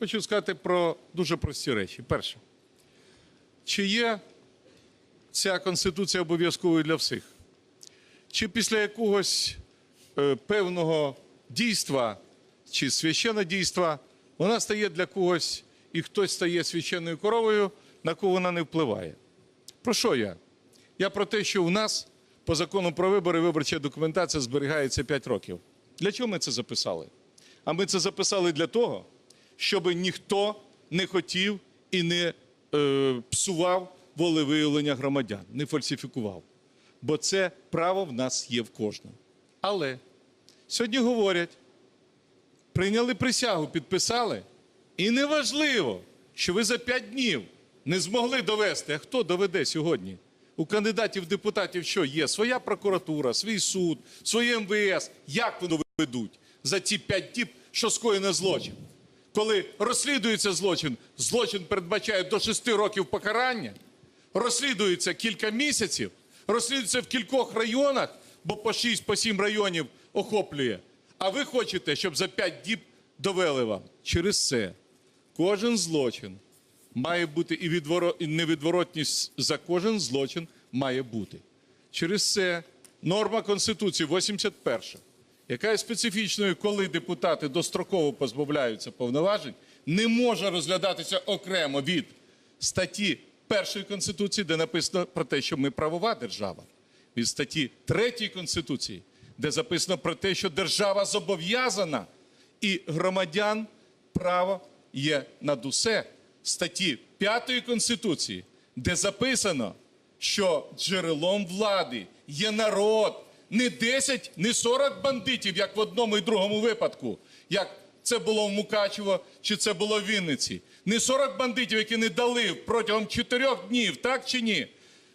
хочу сказати про дуже прості речі. Перше, чи є ця конституція обов'язковою для всіх? Чи після якогось е, певного дійства чи священнодійства вона стає для когось і хтось стає священною коровою, на кого вона не впливає? Про що я? Я про те, що у нас по закону про вибори виборча документація зберігається 5 років. Для чого ми це записали? А ми це записали для того, щоб ніхто не хотів і не е, псував волевиявлення громадян, не фальсифікував. Бо це право в нас є в кожному. Але сьогодні говорять, прийняли присягу, підписали, і неважливо, що ви за 5 днів не змогли довести. А хто доведе сьогодні? У кандидатів депутатів що є? Своя прокуратура, свій суд, своє МВС. Як воно ведуть за ці 5 діб, що скоєно злочин? Коли розслідується злочин, злочин передбачає до 6 років покарання, розслідується кілька місяців, розслідується в кількох районах, бо по 6 по 7 районів охоплює. А ви хочете, щоб за 5 діб довели вам. Через це кожен злочин має бути і, відворо... і невідворотність за кожен злочин має бути. Через це норма Конституції 81, яка є специфічною, коли депутати достроково позбавляються повноважень, не може розглядатися окремо від статті першої Конституції, де написано про те, що ми правова держава, від статті третьої Конституції, де записано про те, що держава зобов'язана і громадян право є над усе. Статті 5 Конституції, де записано, що джерелом влади є народ, не 10, не 40 бандитів, як в одному і другому випадку, як це було в Мукачево чи це було в Вінниці. Не 40 бандитів, які не дали протягом 4 днів, так чи ні?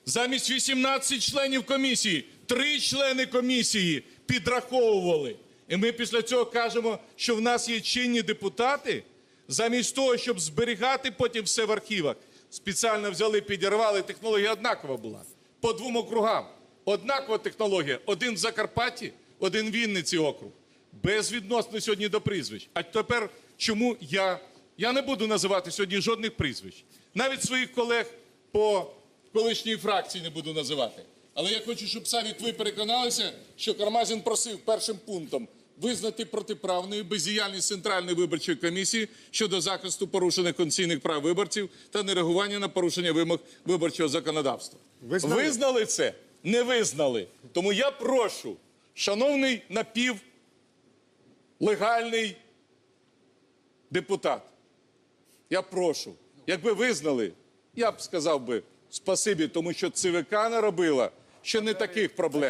Замість 18 членів комісії, три члени комісії підраховували. І ми після цього кажемо, що в нас є чинні депутати, замість того, щоб зберігати потім все в архівах, спеціально взяли, підірвали, технологія однакова була. По двом округам. Однакова технологія. Один в Закарпатті, один в Вінниці округ. Без відносини сьогодні до прізвищ. А тепер чому я? Я не буду називати сьогодні жодних прізвищ. Навіть своїх колег по колишній фракції не буду називати. Але я хочу, щоб самі ви переконалися, що Кармазін просив першим пунктом визнати протиправною бездіяльність Центральної виборчої комісії щодо захисту порушених конституційних прав виборців та нереагування на порушення вимог виборчого законодавства. Визнали? Визнали це? Не визнали. Тому я прошу, шановний напівлегальний депутат, я прошу, якби визнали, я б сказав би спасибі, тому що ЦВК наробила ще не таких проблем.